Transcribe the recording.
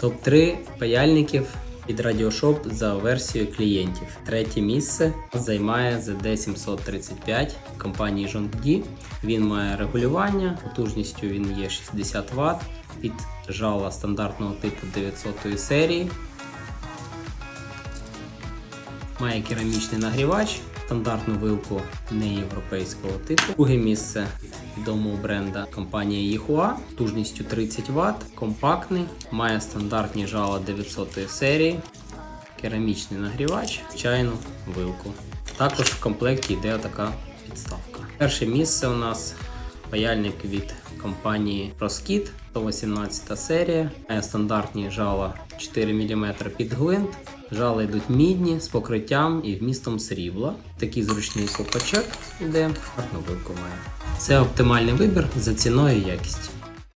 Топ-3 паяльників від Radioshop за версією клієнтів. Третє місце займає ZD735 компанії Zhongdi. Він має регулювання, потужністю він є 60 Вт, під жала стандартного типу 900 серії. Має керамічний нагрівач, стандартну вилку неєвропейського типу. Друге місце відомого бренда компанія Yihua, потужністю 30 Вт, компактний, має стандартні жала 900 серії, керамічний нагрівач, чайну вилку. Також в комплекті йде така підставка. Перше місце у нас паяльник від компанії Roskit, 118 серія, має стандартні жала 4 мм під гвинт. Жали йдуть мідні з покриттям і вмістом срібла. Такий зручний копачок іде, вилку має. Це оптимальний вибір за ціною і якістю.